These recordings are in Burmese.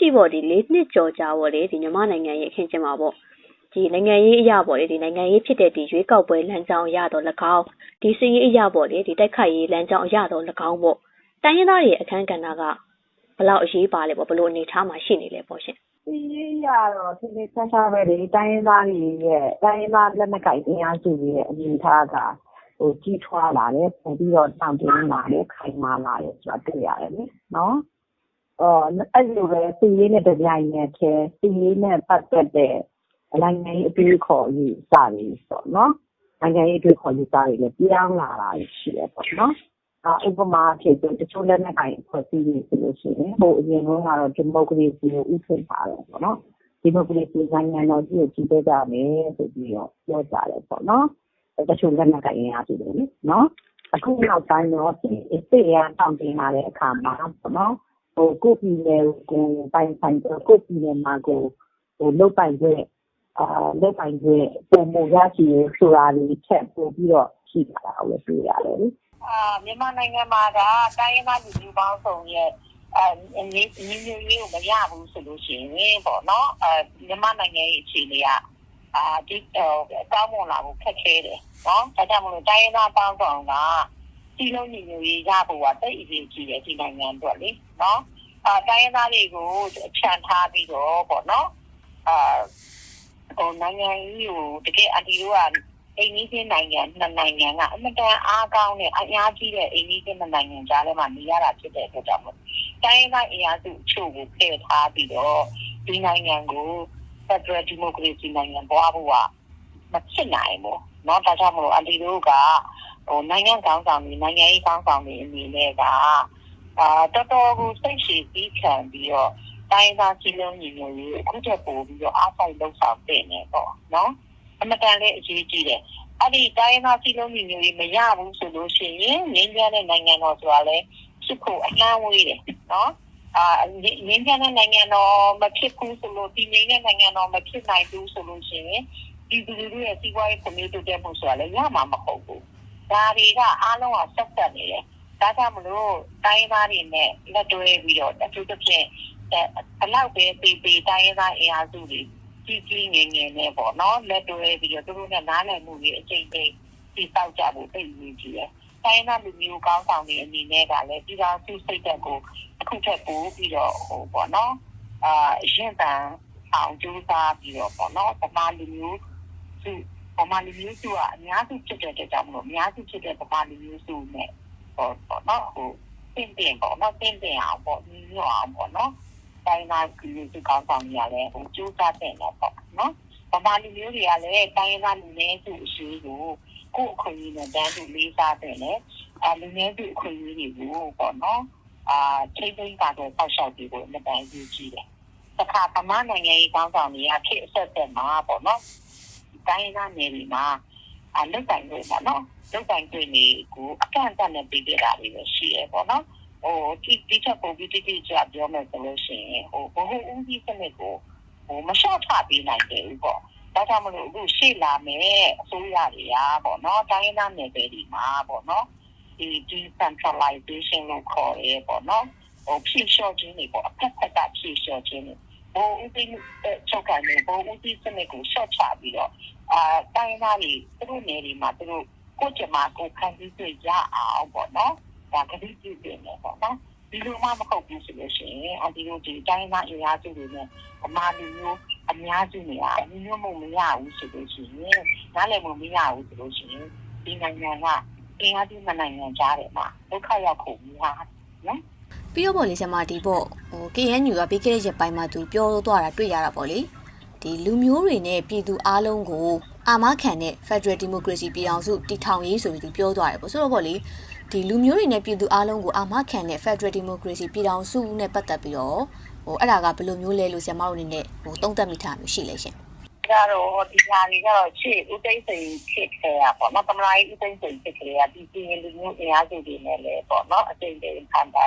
ရှိပေါ့ဒီလေးနှစ်ကျော်ကြာပေါ့လေဒီမြန်မာနိုင်ငံရဲ့အခင်းကျင်းမှာပေါ့ဒီနိုင်ငံရေးအရာပေါ့လေဒီနိုင်ငံရေးဖြစ်တဲ့ဒီရွေးကောက်ပွဲလမ်းကြောင်းအရတော့၎င်းဒီစည်ရေးအရာပေါ့လေဒီတိုက်ခိုက်ရေးလမ်းကြောင်းအရတော့၎င်းပေါ့တိုင်းရင်းသားတွေအခန်းကဏ္ဍကဘလောက်အရေးပါလဲပေါ့ဘလို့အနေထားမှာရှိနေလဲပေါ့ရှင်စီးရေးရတော့သင်္ကေတဆန်းထားပဲလေတိုင်းရင်းသားတွေရဲ့တိုင်းရင်းသားလက်နက်ကိုင်အင်အားစုတွေရဲ့အနေအထားကဟိုကြီးထွားလာတယ်ပုံပြီးတော့တောင်တင်းလာတယ်ခိုင်မာလာတယ်ဆိုတာတွေ့ရတယ်လေနော် အော်အဲ့လိုပဲစီးရေးနဲ့တပြိုင်နက်တည်းစီးရေးနဲ့ပတ်သက်တဲ့နိုင်ငံရေးအတွေးခေါ်ရေးစပြီးဆိုတော့နိုင်ငံရေးအတွေးခေါ်ရေးစတွေလည်းပြောင်းလာတာရှိတယ်ပေါ့နော်ဥပမာအဖြစ်ဆိုတချို့လက်နက်ကိုင်အဖွဲ့အစည်းတွေဆိုလို့ရှိရင်ဟိုအရင်တုန်းကတော့ဒီမိုကရေစီကိုဦးထိပ်ထားတယ်ပေါ့နော်ဒီမိုကရေစီနိုင်ငံတော်ကြီးကိုကြီးပေးကြမယ်ဆိုပြီးတော့ပြောကြတယ်ပေါ့နော်တချို့လက်နက်ကိုင်ရအားတွေလေနော်အခုနောက်ပိုင်းတော့ဒီအစ်စ်ရန်တောင်းတင်လာတဲ့အခါမှာပေါ့နော် ဟိုကိုပြည်နယ်ကိုပိုင်ဆိုင်ကိုပြည်နယ်မှာကိုဟိုလုတ်ပိုင်ခွင့်အာလုတ်ပိုင်ခွင့်ပုံမရရှိရဆိုတာတွေချက်ပို့ပြီးတော့ရှိတာကိုလည်းတွေ့ရတယ်လေမြန်မာနိုင်ငံမှာကတိုင်းရင်းသားလူမျိုးပေါင်းစုံရဲ့ညီညွတ်ရေးကိုမရဘူးဆိုလို့ရှိရင်ပေါ့နော်မြန်မာနိုင်ငံရဲ့အခြေအနေကကောင်းမွန်လာဖို့ခက်ခဲတယ်။ဒါကြောင့်မို့လို့တိုင်းရင်းသားပေါင်းစုံကစည်းလုံးညီညွတ်ရေးရဖို့ကသိပ်အရေးကြီးတယ်ဒီနိုင်ငံအတွက်လေ။ တိုင်းရင်းသားတွေကိုချန်ထားပြီးတော့ပေါ့နော်နိုင်ငံရေးကိုတကယ့်အန်တီတို့ကအိမ်နီးချင်းနိုင်ငံနှစ်နိုင်ငံကအင်မတန်အားကောင်းတဲ့အင်အားကြီးတဲ့အိမ်နီးချင်းနှစ်နိုင်ငံကြားထဲမှာနေရတာဖြစ်တဲ့အတွက်ကြောင့်မို့တိုင်းရင်းသားအင်အားစုအချို့ကိုဖယ်ထားပြီးတော့ဒီနိုင်ငံကို Federal Democracy နိုင်ငံပွားဖို့ကမဖြစ်နိုင်ဘူးเนาะဒါကြောင့်မို့အန်တီတို့ကဟိုနိုင်ငံကောင်းဆောင်တွေနိုင်ငံရေးကောင်းဆောင်တွေအနေနဲ့က အာတော်တော်ကိုစိတ်ရှိပြီးခံပြီးတော့တိုင်းသားစီလုံးညီညွတ်ရေးအခုချက်ပို့ပြီးတော့အားစိုက်လှုပ်ဆောင်တင်နေပေါ့နော်အမတန်လေးအရေးကြီးတယ်အဲ့ဒီတိုင်းသားစီလုံးညီညွတ်ရေးမရဘူးဆိုလို့ရှိရင်ငင်းပြတဲ့နိုင်ငံတော်ဆိုတာလဲဖြစ်ဖို့အလန်းဝေးတယ်နော်အာငင်းပြတဲ့နိုင်ငံတော်မဖြစ်ဘူးဆိုလို့ဒီငင်းတဲ့နိုင်ငံတော်မဖြစ်နိုင်ဘူးဆိုလို့ရှိရင်ဒီလူတွေရဲ့စီးပွားရေးပုံမျိုးတိုးတက်မှုဆိုတာလည်းရမှာမဟုတ်ဘူးဒါတွေကအားလုံးကဆက်ဆက်နေတယ် ဒါကြောင့်မလို့တိုင်းသားတွေနဲ့လက်တွဲပြီးတော့အထူးသဖြင့်ဘလောက်ပဲပေပေတိုင်းရင်းသားအင်အားစုတွေကြီးကြီးငယ်ငယ်နဲ့ပေါ့နော်လက်တွဲပြီးတော့သူတို့နဲ့နားလည်မှုတွေအကျဉ်းချင်းဒီတောက်ကြဖို့သိနေကြည့်တယ်။တိုင်းသားလူမျိုးကောင်းဆောင်တွေအနေနဲ့ကလည်းဒီကောင်စုစိတ်သက်ကိုအခုထက်ပိုပြီးတော့ဟိုပေါ့နော်အာရင်တန်အောင်ကြိုးစားပြီးတော့ပေါ့နော်ဗမာလူမျိုးစုဗမာလူမျိုးစုကအများစုဖြစ်တဲ့ကြောင့်မလို့အများစုဖြစ်တဲ့ဗမာလူမျိုးစုနဲ့ ဟောပေါ့နော်ဟိုတင့်တယ်ပေါ့နော်တင့်တယ်အောင်ပေါ့ညီညွတ်အောင်ပေါ့နော်တိုင်းသားလူစုကောင်းဆောင်ကြီးရတယ်ဟိုကြိုးစားတဲ့တော့ပေါ့နော်ဗမာလူမျိုးတွေကလည်းတိုင်းသားလူနည်းစုအရှိကိုကိုယ်အခွင့်အရေးနဲ့တန်းတူလေးစားတဲ့လေအလူနည်းစုအခွင့်အရေးတွေကိုပေါ့နော်အာထိမ့်သိမ်းပါတယ်ဆောက်ရှောက်ပြီးကိုလက်တိုင်းယူကြည့်တယ်တခါဗမာနိုင်ငံရေးကောင်းဆောင်တွေကခေတ်အဆက်ဆက်မှာပေါ့နော်တိုင်းသားနယ်တွေမှာအလုပ်တိုင်တွေပေါ့နော် လုပ်တိုင်တွေနေကိုအကန့်အသတ်နဲ့ပြီးပြတာတွေရှိရပေါ့နော်ဟိုဒီဒီချက်ပုံပြီးတိတိကျပြောမယ်ဆိုလို့ရှိရင်ဟိုဘဟုဦးစီးစနစ်ကိုဟိုမလျှော့ချပေးနိုင်တယ်ပေါ့ဒါကြောင့်မလို့အခုရှေ့လာမယ်အစိုးရတွေကပေါ့နော်တိုင်းရင်းသားနယ်ပယ်ဒီမှာပေါ့နော်ဒီ decentralization လို့ခေါ်ရဲပေါ့နော်ဟိုဖြည့်လျှော့ခြင်းတွေပေါ့အဖက်ဖက်ကဖြည့်လျှော့ခြင်းတွေဘိုးဦးစီးချုပ်ကနေဘိုးဦးစီးစနစ်ကိုရှော့ချပြီးတော့အာတိုင်းသားတွေသူတို့နယ်တွေမှာသူတို့ ကိုယ့်ကျမကိုခံပြီးတွေ့ရအောင်ပေါ့နော်ဒါကတိပြုတင်တယ်ပေါ့နော်ဒီလိုမှမဟုတ်ဘူးဆိုလို့ရှိရင်အဒီလိုဒီတိုင်းသားအင်အားစုတွေနဲ့အမာလူမျိုးအများစုနေရအမျိုးမျိုးမရဘူးဆိုလို့ရှိရင်နားလည်မှုမရဘူးဆိုလို့ရှိရင်ဒီနိုင်ငံကအင်အားကြီးနိုင်ငံကြားတယ်မှာဒုက္ခရောက်ခုများနော်ပြီးတော့ပေါ့လေဆရာမဒီပေါ့ဟို KNU ကပြီးခဲ့တဲ့ရက်ပိုင်းမှာသူပြောသွားတာတွေ့ရတာပေါ့လေဒီလူမျိုးတွေနဲ့ပြည်သူအလုံးကိုအာမခံတဲ့ Federal Democracy ပြည်အောင်စုတည်ထောင်ရေးဆိုပြီးသူပြောသွားတယ်ပေါ့ဆိုတော့ပေါ့လေဒီလူမျိုးတွေနဲ့ပြည်သူအလုံးကိုအာမခံတဲ့ Federal Democracy ပြည်ထောင်စုနဲ့ပတ်သက်ပြီးတော့ဟိုအဲ့ဒါကဘယ်လိုမျိုးလဲလို့ဆရာမတို့အနေနဲ့ဟိုသုံးသပ်မိထားမျိုးရှိလဲရှင်ကြတော့ဒီဟာတွေကတော့ချစ်ဦးသိန်းစိန်ဖြစ်ခဲ့ရပေါ့နော်တမလာကြီးဦးသိန်းစိန်ဖြစ်ခဲ့ရဒီပြည်လူမျိုးအင်အားစုတွေနဲ့လည်းပေါ့နော်အကျဉ်းတွေခံတာ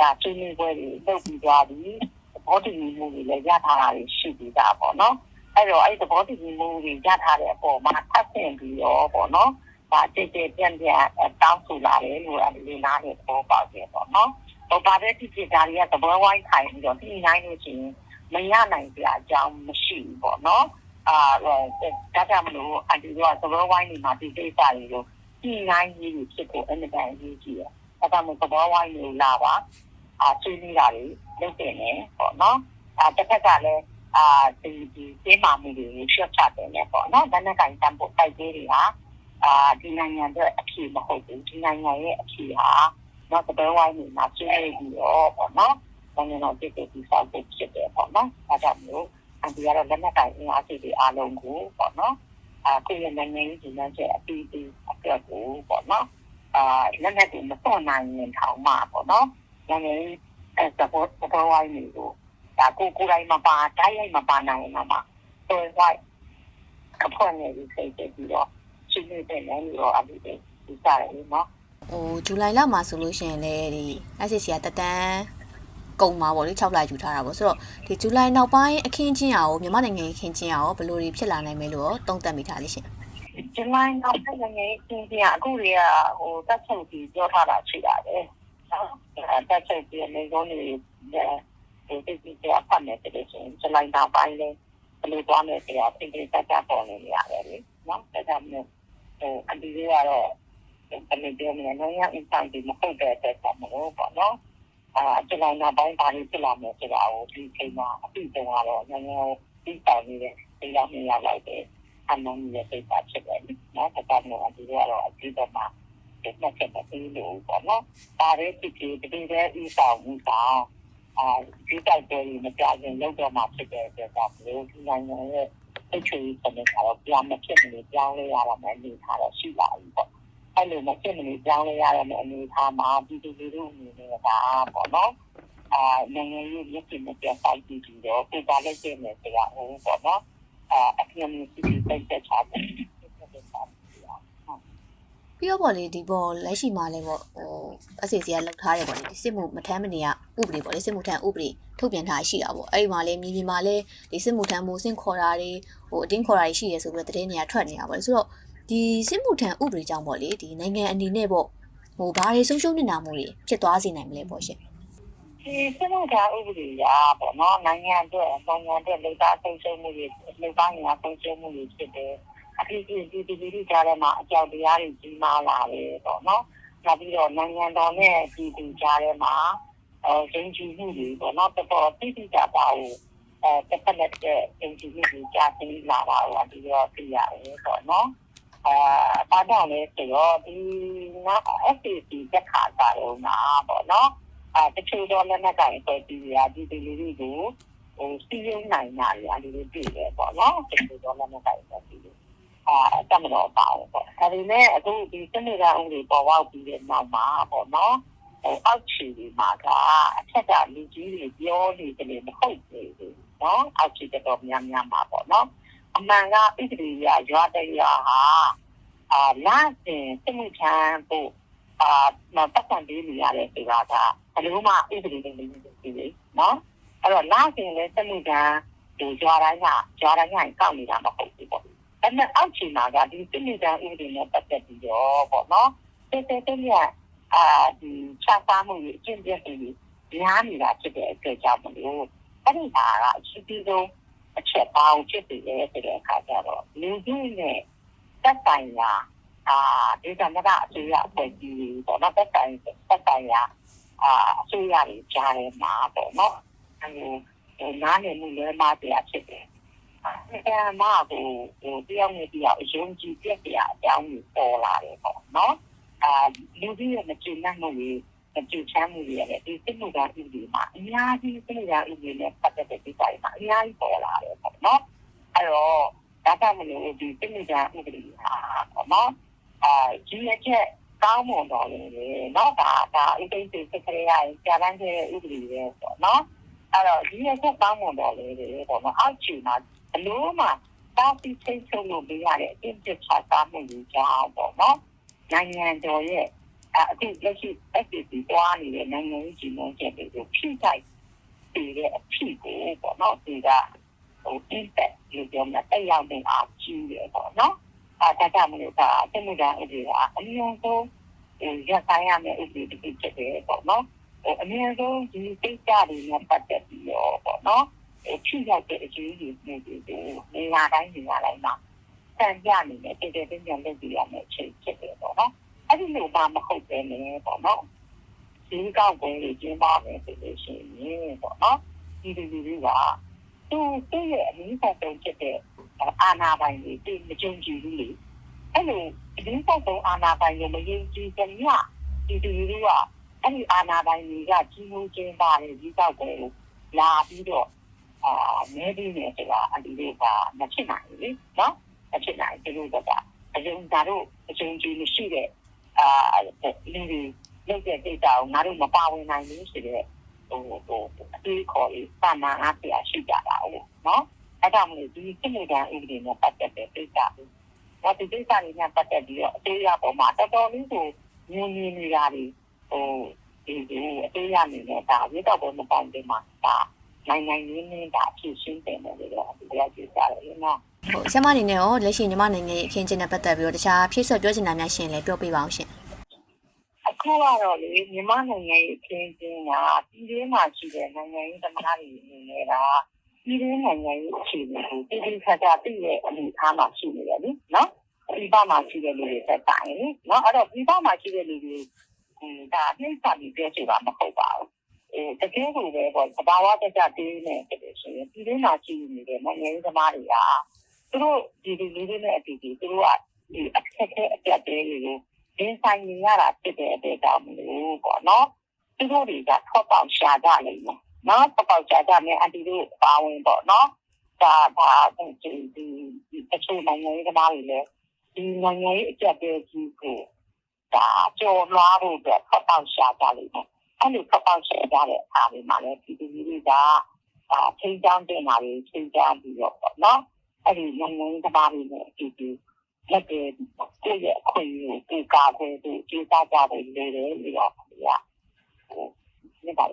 ဒါဆွေးနွေးပွဲတွေလုပ်ပြီးသွားပြီးသဘောတူညီမှုတွေလည်းရထားတာရှိပြီးသားပေါ့နော် အဲ့တော့အဲ့သဘောတူညီမှုတွေရထားတဲ့အပေါ်မှာထပ်ဆင့်ပြီးတော့ပေါ့နော်ဒါတည်တည်ပြန့်ပြန့်တောင်းဆိုလာတယ်လို့အဲ့ဒီနားနဲ့သဘောပေါက်တယ်ပေါ့နော်ဟိုပါတဲ့ဖြစ်ဖြစ်ဒါတွေကသဘောဝိုင်းထိုင်ပြီးတော့ဒီနိုင်လို့ရှိရင်မရနိုင်ကြအကြောင်းမရှိဘူးပေါ့နော်အာဒါကြောင့်မလို့အဒီကသဘောဝိုင်းနေမှာဒီကိစ္စတွေကိုဒီနိုင်ကြီးဖြစ်ဖို့အမြဲတမ်းအရေးကြီးတယ်ဒါကြောင့်မို့သဘောဝိုင်းနေလာပါအာဆွေးနွေးတာတွေလုပ်တင်နေပေါ့နော်အာတစ်ခါကလည်း အာဒီဒီစေးမာမှုတွေရှော့ချတယ်လေပေါ့နော်ဒါနဲ့ကင်တန်ဖို့တိုက်သေးတွေဟာအာဒီနိုင်ငံအတွက်အဖြေမဟုတ်ဘူးဒီနိုင်ငံရဲ့အဖြေဟာတော့သဘောဝိုင်းနေမှာဆွေးနွေးပြီးတော့ပေါ့နော်နိုင်ငံတော်ပြည်သူ့ဆောက်ဖို့ဖြစ်တယ်ပေါ့နော်ဒါကြောင့်မလို့အဒီကတော့လက်နက်ကင်အင်အားစုတွေအားလုံးကိုပေါ့နော်အခုရနိုင်ငံရေးဒီလမ်းချက်အပီးပီးအတွက်ကိုပေါ့နော်အာလက်နက်တွေမစွန့်နိုင်ရင်ထောင်မှာပေါ့နော်နိုင်ငံရေးအဲသဘောသဘောဝိုင်းနေကို ဒါကိုကိုယ်တိုင်မပါတိုင်းရိုက်မပါနိုင်ရင်တော့ဆိုဝိုင်းအဖွင့်နေပြီးစိတ်ပြီးတော့ရှင်းနေတဲ့လည်းတော့အပီးပီးဒီစားရည်နော်ဟိုဇူလိုင်လမှာဆိုလို့ရှိရင်လည်းဒီ SCC ကတက်တန်းကုံမှာပေါ့လေ6လယူထားတာပေါ့ဆိုတော့ဒီဇူလိုင်နောက်ပိုင်းအခင်းချင်းအောင်မြန်မာနိုင်ငံအခင်းချင်းအောင်ဘယ်လိုတွေဖြစ်လာနိုင်မယ်လို့သုံးသပ်မိထားလိမ့်ရှင်ဇူလိုင်နောက်ပိုင်းနိုင်ငံရေးချင်းချင်းအခုတွေကဟိုတက်ချုပ်ပြီးပြောထားတာရှိတာပဲနော်တက်ချုပ်ပြီးနေကုန်နေ ဒီဒီဒီကဖတ်နေတယ်ဆိုရင်ဇူလိုင်နောက်ပိုင်းလေဘယ်လိုသွားလဲဆိုတာပြင်ပြတတ်တာပေါ်နေရတယ်လေနော်ဒါကြောင့်မို့ဟိုအဒီတွေကတော့ဘယ်လိုပြောမလဲနော်ရအင်ဆိုင်ဒီမဟုတ်တဲ့အတွက်ပေါ့နော်ပေါ့နော်အာဇူလိုင်နောက်ပိုင်းဘာတွေဖြစ်လာမလဲဆိုတာကိုဒီချိန်မှာအပြည့်စုံတော့နိုင်ငံပြီးတောင်းနေတဲ့တရားမြင်ရလိုက်တယ်အမှန်ကြီးစိတ်ပါဖြစ်တယ်နော်ဒါကြောင့်မို့ဒီကတော့အကြည့်တော့မှဒီမှာချက်မပြီးလို့ပေါ့နော်ဒါရေးဖြစ်ဖြစ်ဒီတဲ့ဤဆောင်မှုဆောင် အာဒီတိုက်တယ်မကြခင်လောက်တော့မှဖြစ်တဲ့အတွက်ကြောင့်ဒီဒီနိုင်ငံရဲ့အချွေစနစ်ကတော့ပြောင်းမဖြစ်မလို့ပြောင်းလဲရတော့မှအနေထားတော့ရှိပါဘူးပေါ့အဲ့လိုမဖြစ်မလို့ပြောင်းလဲရတဲ့အနေထားမှာဒီဒီလူတို့အနေနဲ့ကပေါ့နော်အာနိုင်ငံရေးမြစ်တင်တဲ့ပိုက်ပြီးတော့ပြပါလိုက်တဲ့နေစရာဟုတ်ပေါ့နော်အပြင်မှာစီစီတိုက်တက်ချတယ်ပြီးတော့ပေါ့လေဒီပေါ်လက်ရှိမှာလည်းပေါ့ဟို SCC ကလောက်ထားတယ်ပေါ့လေဒီစစ်မှုမထမ်းမနေရ ဥပဒေပေါ့လေစစ်မှုထမ်းဥပဒေထုတ်ပြန်ထားရှိတာပေါ့အဲ့ဒီမှာလည်းမြေပြင်မှာလည်းဒီစစ်မှုထမ်းမိုးစင်ခေါ်တာတွေဟိုအတင်းခေါ်တာတွေရှိရဲဆိုပြီးတော့သတင်းတွေကထွက်နေတာပေါ့လေဆိုတော့ဒီစစ်မှုထမ်းဥပဒေကြောင့်ပေါ့လေဒီနိုင်ငံအနေနဲ့ပေါ့ဟိုဘာတွေဆုံးရှုံးနေတာမှုတွေဖြစ်သွားစေနိုင်မလဲပေါ့ရှင်ဒီစနစ်ကဥပဒေရာပေါ့နော်နိုင်ငံအတွက်နိုင်ငံအတွက်လေသားဆုံးရှုံးမှုတွေလေသားညာဆုံးရှုံးမှုတွေဖြစ်တယ်အဖြစ်ဒီဒီဒီဒီကြားထဲမှာအကြောက်တရားတွေကြီးမားလာတယ်ပေါ့နော်နောက်ပြီးတော့နိုင်ငံတော်နဲ့ဒီဒီကြားထဲမှာ အဲရင်းချမှုတွေပေါ့နော်တော်တော်တိတိကျကျပါဘူးအဲတစ်ဖက်နဲ့တစ်ဖက်ရင်းချမှုတွေကြားသိလာတာတော့ဒီတော့သိရတယ်ပေါ့နော်အာဘာကြောင့်လဲဆိုတော့ဒီနောက် FCC တက်ခါကြတော့မှာပေါ့နော်အာတချို့တော့လည်းမကင်ပေါ်ပြီးရဒီဒီလေးတွေကိုဟိုစီးရုံနိုင်တာတွေအလေးလေးတွေ့တယ်ပေါ့နော်တချို့တော့လည်းမကင်ပေါ်ပြီးအာတမတော်ပါပေါ့ဒါပေမဲ့အခုဒီစနစ်ကဥပဒေပေါ်ပေါက်ပြီးတဲ့နောက်မှာပေါ့နော်ဟို အောက်ခြေဒီမှာကအထက်ကလူကြီးတွေပြောနေတယ်မဟုတ်ဘူးနော်အောက်ခြေတော့များများမှာပေါ့နော်အမှန်ကဣတိရရွာတရားဟာအာလာစင်စမှုချမ်းဖို့အာမပတ်စံပေးနေရတဲ့ဆိုတာကဘယ်လိုမှဣတိတွေနေနေပြီလေနော်အဲ့တော့လာစင်လည်းစမှုချမ်းဒီရွာတိုင်းကရွာတိုင်းကကောက်နေတာမဟုတ်ဘူးပေါ့အဲ့မဲ့အောက်ခြေမှာကဒီစမှုချမ်းဥပဒေနဲ့ပတ်သက်ပြီးတော့ပေါ့နော်တေးတေးတေးရ အာဒီချားမှုကြီးအကျင့်ပြည့်တွေများနေတာဖြစ်တဲ့အတွက်ကြောင့်မလို့အဲ့ဒီဟာကအရှိပြီးဆုံးအချက်ပေါင်းဖြစ်နေတယ်ဆိုတဲ့အခါကျတော့လူကြီးနဲ့တက်ဆိုင်ရာအာဒီကမ္ဘာအစိုးရအဖွဲ့ကြီးပေါ့နော်တက်ဆိုင်တက်ဆိုင်ရာအာအစိုးရကြီးကြားထဲမှာပေါ့နော်အဲနားလည်မှုလည်းမတရားဖြစ်တယ်အဲမှာကိုဟိုတယောက်နဲ့တယောက်အယုံကြည်ပြည့်ပြည့်အကြောင်းကိုပေါ်လာတယ်ပေါ့နော် အာလူကြီးရဲ့မကျေနပ်မှုတွေအကျဉ်းချမ်းမှုတွေရတယ်ဒီစိတ်မှုကဥပဒေမှာအများကြီးစိတ်ကဥပဒေနဲ့ပတ်သက်တဲ့ဒီပိုင်းမှာအများကြီးပေါ်လာတယ်ပေါ့နော်အဲ့တော့ဒါကမလို့ဒီစိတ်မှုကဥပဒေဟာပေါ့နော်အာဒီရချက်ကောင်းမွန်တော်လေနော်ဒါဒါအသိစိတ်စကရရကြာလန်းတဲ့ဥပဒေပဲပေါ့နော်အဲ့တော့ဒီရချက်ကောင်းမွန်တော်လေပေါ့နော်အောက်ချီမှာဘလို့မှတားပြီးချိန်ချုံလို့မရတဲ့အင်းချက်ချတာမှုတွေကြောင့်ပေါ့နော် နိုင်ငံတော်ရဲ့အခုလက်ရှိ FCC တွားနေတဲ့နိုင်ငံရေးကြီးမုန်းချက်တွေကိုဖြည့်လိုက်ပြီးတဲ့အဖြစ်ကိုပေါ့နော်ဒီကဟို impact လို့ပြောမှာတက်ရောက်နေအောင်ကြီးတယ်ပေါ့နော်အဲဒါကြောင့်မလို့ဒါအမှုဒါဥပဒေကအများဆုံးရဆိုင်ရမယ့်ဥပဒေတစ်ခုဖြစ်တယ်ပေါ့နော်ဟိုအများဆုံးဒီတိတ်ကြတွေနဲ့ပတ်သက်ပြီးတော့ပေါ့နော်ဟိုဖြစ်ရောက်တဲ့အကျိုးတွေနဲ့ဒီနေရာတိုင်းနေရာတိုင်းမှာစံပြနေတယ်တကယ်တည်းပြန်လုပ်ပြရမယ်အချိန်ဖြစ်တယ် ပေါ့နော်အဲ့ဒီလိုမှမဟုတ်ပဲနဲ့ပေါ့နော်ဒီကောက်ပွဲတွေကျင်းပမယ်ဆိုလို့ရှိရင်ပေါ့နော်ဒီလူတွေကသူသူ့ရဲ့အနည်းဆုံးဖြစ်တဲ့အာဏာပိုင်တွေသူမကြုံကြည်ဘူးလေအဲ့လိုအနည်းဆုံးအာဏာပိုင်တွေမယုံကြည်ကြမြဒီလူတွေကအဲ့ဒီအာဏာပိုင်တွေကကြီးမှုကျင်းပတဲ့ဒီကောက်ပွဲကိုလာပြီးတော့အာမဲပြီးနေဆိုတာအဒီတွေကမဖြစ်နိုင်ဘူးလေနော်မဖြစ်နိုင်ဘူးတို့ ကအယုံဒါတို့အယုံကြည်မရှိတဲ့အာလူတွေလုပ်တဲ့ဒေတာကိုငါတို့မပါဝင်နိုင်ဘူးဆိုတဲ့ဟိုဟိုအသေးခေါ်ရေးပါမန်အားပြရှိကြတာဟုတ်နော်အဲ့ဒါမျိုးဒီစိတ်ဓာတ်ဥပဒေနဲ့ပတ်သက်တဲ့ဒေတာကိုဘာဒီဒေတာတွေနဲ့ပတ်သက်ပြီးတော့အသေးရပေါ်မှာတော်တော်လေးကိုညင်ညင်နေတာတွေဟိုဒီဒီအသေးရနေနေတာဝိတော့ဘုံမပေါင်းတင်မှာဒါနိုင်နိုင်ရင်းနေတာဖြစ်ရှင်းတယ်လို့တော့ဒီကကြည့်ကြတယ်နော် ဟုတ်ဆရာမအနေနဲ့ရောလက်ရှိညီမနိုင်ငံရဲ့အခင်းကျင်းနဲ့ပတ်သက်ပြီးတော့တခြားဖြည့်ဆွတ်ပြောချင်တာများရှင်လည်းပြောပြပါအောင်ရှင်အခုကတော့လေမြန်မာနိုင်ငံရဲ့အခင်းကျင်းကပြည်တွင်းမှာရှိတဲ့နိုင်ငံရေးသမားတွေအနေနဲ့ကပြည်တွင်းနိုင်ငံရေးအခြေအနေကိုပြည်သူခါကြသိရဲ့အနေအထားမှာရှိနေတယ်လေနော်ပြည်ပမှာရှိတဲ့လူတွေသက်တိုင်လေနော်အဲ့တော့ပြည်ပမှာရှိတဲ့လူတွေဟိုဒါနှိမ့်ဆက်ပြီးပြောချင်တာမဟုတ်ပါဘူးအဲတကယ်ကိုပဲပေါ့သဘာဝတကျတေးနေတယ်ဆိုရင်ပြည်တွင်းမှာရှိနေတဲ့နိုင်ငံရေးသမားတွေက သူတို့ဒီဒီလူတွေနဲ့အတူတူသူတို့ကဒီအခက်အခဲအပြတ်တွေကိုဒီဆိုင်နေရတာဖြစ်တဲ့အတွက်ကြောင့်မလို့ပေါ့နော်သူတို့တွေကထောက်ပေါက်ရှာကြလိမ့်မယ်နော်ထောက်ပေါက်ရှာကြမယ်အန်တီတို့ပါဝင်ပေါ့နော်ဒါဒါဒီဒီအချို့နိုင်ငံရေးသမားတွေလည်းဒီနိုင်ငံရေးအကြက်တဲ့ကြီးကိုဒါကြော်လွှားဖို့အတွက်ထောက်ပေါက်ရှာကြလိမ့်မယ်အဲ့လိုထောက်ပေါက်ရှာကြတဲ့အားတွေမှာလည်းဒီဒီတွေကဒါချိန်ချောင်းတင်တာတွေချိန်ချောင်းပြီးတော့ပေါ့နော် အဲ့ဒီနိုင်ငံရေးသမားတွေနဲ့ဒီဒီလက်တွေကိုယ့်ရဲ့အခွင့်အရေးကိုကိုယ်ကာကွယ်ဖို့ကျေးဇူးကြတယ်လေလေပြီးတော့ဒီကဟိုဒီပါ